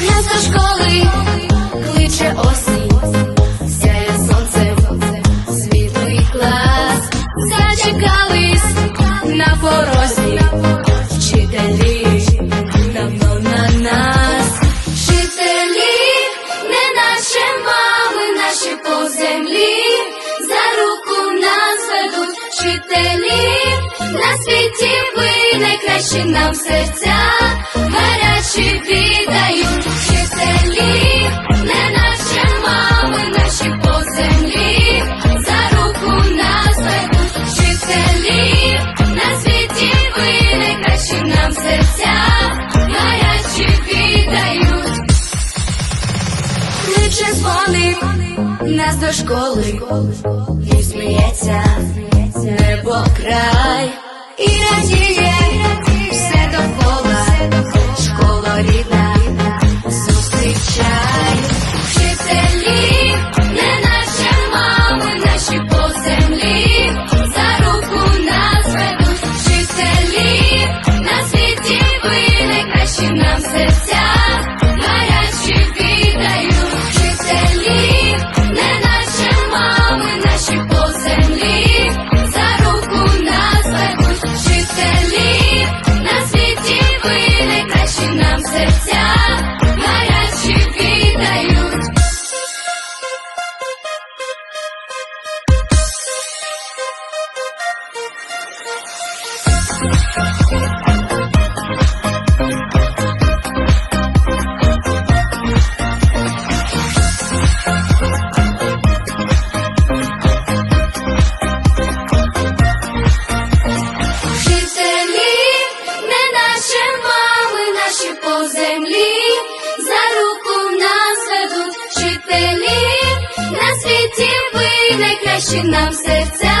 Я зі школи. Вчителі, на світі ви найкращі нам серця, гарячі віддають вчителі, не наші мами, наші по землі, за руку нас ведуть вчителі, на світі ви найкращі нам серця, гарячі віддають. Кличе дзвоник нас до школи, і сміється нам серця, гарячі віддають. Вчителі, Дай найкращі нам серця.